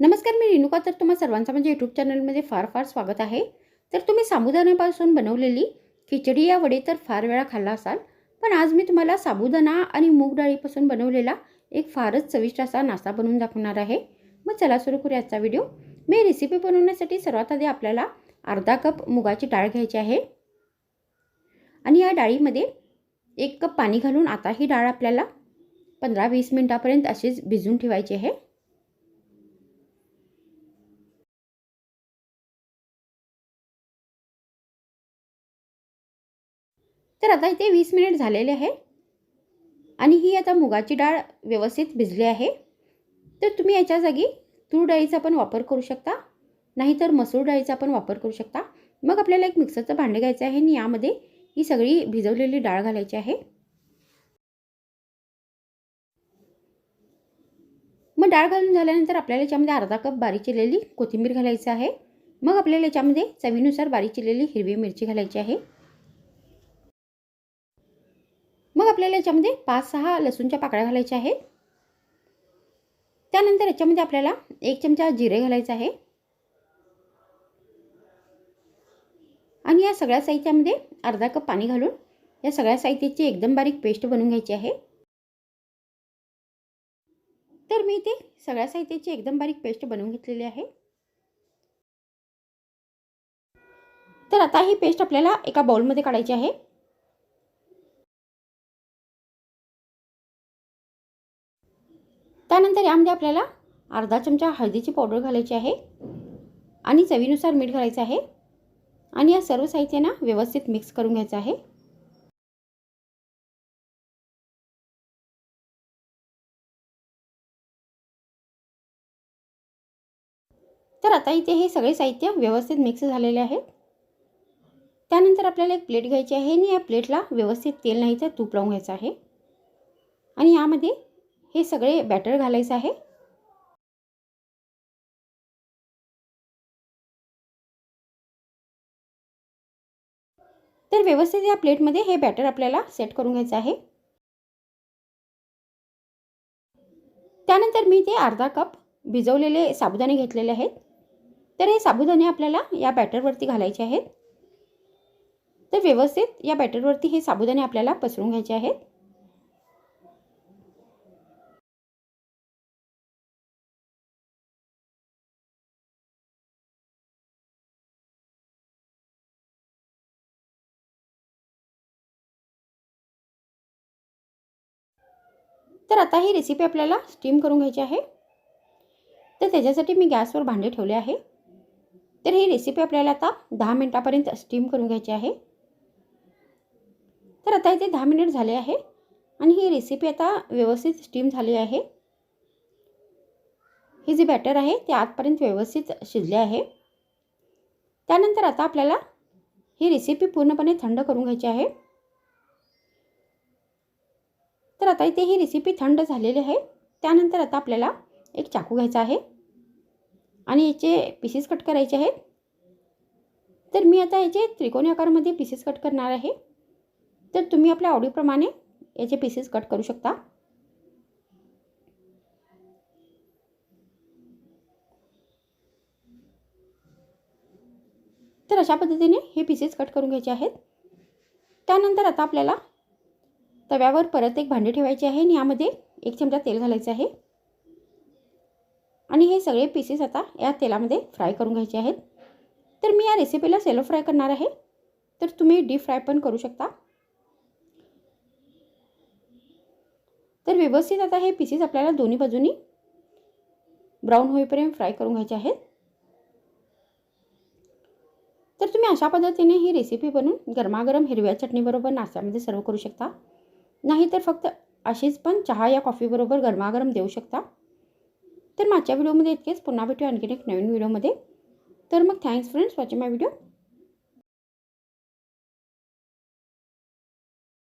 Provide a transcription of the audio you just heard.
नमस्कार मी रेणुका. तर तुम्हा सर्वांचं म्हणजे यूट्यूब चॅनलमध्ये फार फार स्वागत आहे. तर तुम्ही साबुदाण्यापासून बनवलेली खिचडी या वडे तर फार वेळा खाल्ला असाल पण आज मी तुम्हाला साबुदाणा आणि मूग डाळीपासून बनवलेला एक फारच चविष्ट असा नाश्ता बनवून दाखवणार आहे. मग चला सुरू करू आजचा व्हिडिओ मी रेसिपी बनवण्यासाठी सर्वात आधी आपल्याला अर्धा कप मुगाची डाळ घ्यायची आहे. आणि या डाळीमध्ये एक कप पाणी घालून आता ही डाळ आपल्याला पंधरा वीस मिनटापर्यंत अशीच भिजून ठेवायची आहे. तर आता इथे वीस मिनिट झालेले आहे. आणि ही आता मुगाची डाळ व्यवस्थित भिजली आहे. तर तुम्ही याच्या जागी तूर डाळीचा पण वापर करू शकता. नाहीतर मसूर डाळीचा पण वापर करू शकता. मग आपल्याला एक मिक्सरचं भांडे घ्यायचं आहे. आणि यामध्ये ही सगळी भिजवलेली डाळ घालायची आहे. मग डाळ घालून झाल्यानंतर आपल्याला याच्यामध्ये अर्धा कप बारीक चिरलेली कोथिंबीर घालायचं आहे. मग आपल्याला याच्यामध्ये चवीनुसार बारीक चिरलेली हिरवी मिरची घालायची आहे. मग आपल्याला याच्यामध्ये पाच सहा लसूणच्या पाकळ्या घालायच्या आहेत. त्यानंतर याच्यामध्ये आपल्याला एक चमचा जिरे घालायचं आहे. आणि या सगळ्या साहित्यामध्ये अर्धा कप पाणी घालून या सगळ्या साहित्याची एकदम बारीक पेस्ट बनवून घ्यायची आहे. तर मी इथे सगळ्या साहित्याची एकदम बारीक पेस्ट बनवून घेतलेली आहे. तर आता ही पेस्ट आपल्याला एका बाउलमध्ये काढायची आहे. त्यानंतर यामध्ये आपल्याला अर्धा चमचा हळदीची पावडर घालायची आहे आणि चवीनुसार मीठ घालायचं आहे आणि या सर्व साहित्यांना व्यवस्थित मिक्स करून घ्यायचं आहे. तर आता इथे हे सगळे साहित्य व्यवस्थित मिक्स झालेले आहेत. त्यानंतर आपल्याला एक प्लेट घ्यायची आहे आणि या प्लेटला व्यवस्थित तेल नाही तर तूप लावून घ्यायचं आहे. आणि यामध्ये हे सगळे बॅटर घालायचं आहे. तर व्यवस्थित या प्लेटमध्ये हे बॅटर आपल्याला सेट करून घ्यायचं आहे. त्यानंतर मी ते अर्धा कप भिजवलेले साबुदाणे घेतलेले आहेत. तर हे साबुदाणे आपल्याला या बॅटरवरती घालायचे आहेत. तर व्यवस्थित या बॅटरवरती हे साबुदाणे आपल्याला पसरून घ्यायचे आहेत. तर आता ही रेसिपी आपल्याला स्टीम करून घ्यायची आहे. तर त्याच्यासाठी मी गॅसवर भांडे ठेवले आहे. तर ही रेसिपी आपल्याला आता दहा मिनटापर्यंत स्टीम करून घ्यायची आहे. तर आता इथे दहा मिनिट झाले आहे आणि ही रेसिपी आता व्यवस्थित स्टीम झाली आहे. हे जे बॅटर आहे ते आतपर्यंत व्यवस्थित शिजले आहे. त्यानंतर आता आपल्याला ही रेसिपी पूर्णपणे थंड करून घ्यायची आहे. तर आता इथे ही रेसिपी थंड झालेली आहे. त्यानंतर आता आपल्याला एक चाकू घ्यायचा आहे. आणि याचे पीसेस कट करायचे आहेत. तर मी आता याचे त्रिकोणी आकारामध्ये पीसेस कट करणार आहे. तर तुम्ही आपल्या आवडीप्रमाणे याचे पीसेस कट करू शकता. तर अशा पद्धतीने हे पीसेस कट करून घ्यायचे आहेत. त्यानंतर आता आपल्याला तव्यावर परत एक भांडे ठेवायचे आहे आणि यामध्ये एक चमचा तेल घालायचं आहे. आणि हे सगळे पीसेस आता या तेलामध्ये फ्राय करून घ्यायचे आहेत. तर मी या रेसिपीला सेलो फ्राय करणार आहे. तर तुम्ही डीप फ्राय पण करू शकता. तर व्यवस्थित आता हे पीसेस आपल्याला दोन्ही बाजूनी ब्राऊन होईपर्यंत फ्राय करून घ्यायचे आहेत. तर तुम्ही अशा पद्धतीने ही रेसिपी बनवून गरमागरम हिरव्या चटणीबरोबर नाश्त्यामध्ये सर्व करू शकता. नाहीतर फक्त अशीच पण चहा या कॉफीबरोबर गरमागरम देऊ शकता. तर मागच्या व्हिडिओमध्ये इतकेच. पुन्हा भेटू आणखीन एक नवीन व्हिडिओमध्ये. तर मग thanks friends watching my video